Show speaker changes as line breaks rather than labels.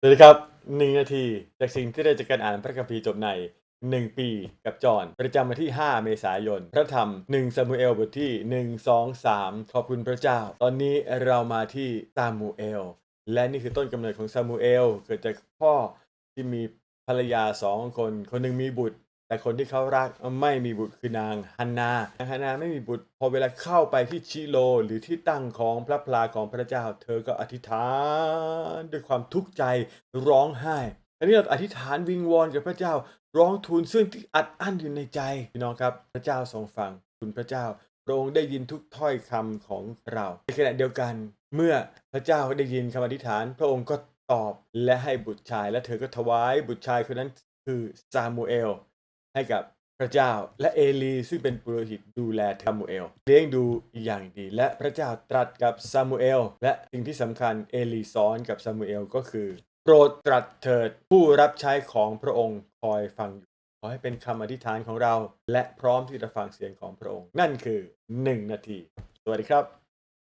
สวัสดีครับหนึ่งนาที จากสิ่งที่ได้จากการอ่านพระคัมภีร์จบในหนึ่งปีกับจอนประจำวันที่ 5 เมษายน พระธรรมหนึ่งซามูเอลบทที่1 2 3ขอบคุณพระเจ้า ตอนนี้เรามาที่ซามูเอล และนี่คือต้นกำเนิดของซามูเอล เกิดจากพ่อที่มีภรรยาสองคน คนหนึ่งมีบุตร แต่คนที่เขารักไม่มีบุตรคือนางฮันนาฮันนาไม่มีบุตร พอเวลาเข้าไปที่ชิโลหรือที่ตั้งของพระพลาของพระเจ้า เธอก็อธิษฐานด้วยความทุกข์ใจร้องไห้อันนี้เราอธิษฐานวิงวอนกับพระเจ้า ร้องทูลซึ่งที่อัดอั้นอยู่ในใจพี่น้องครับ พระเจ้าทรงฟังคุณพระเจ้าพระองค์ได้ยินทุกถ้อยคำของเรา ในขณะเดียวกัน เมื่อพระเจ้าได้ยินคำอธิษฐาน พระองค์ก็ตอบและให้บุตรชาย และเธอก็ถวายบุตรชายคนนั้นคือซามูเอล ให้กับพระเจ้าและเอลีซึ่งเป็นปุโรหิตดูแลซามูเอลเลี้ยงดูอย่างดี และพระเจ้าตรัสกับซามูเอลและสิ่งที่สำคัญเอลีสอนกับซามูเอลก็คือโปรดตรัสเถิดผู้รับใช้ของพระองค์คอยฟังอยู่ขอให้เป็นคำอธิษฐานของเรา และพร้อมที่จะฟังเสียงของพระองค์ นั่นคือ 1 นาที สวัสดีครับ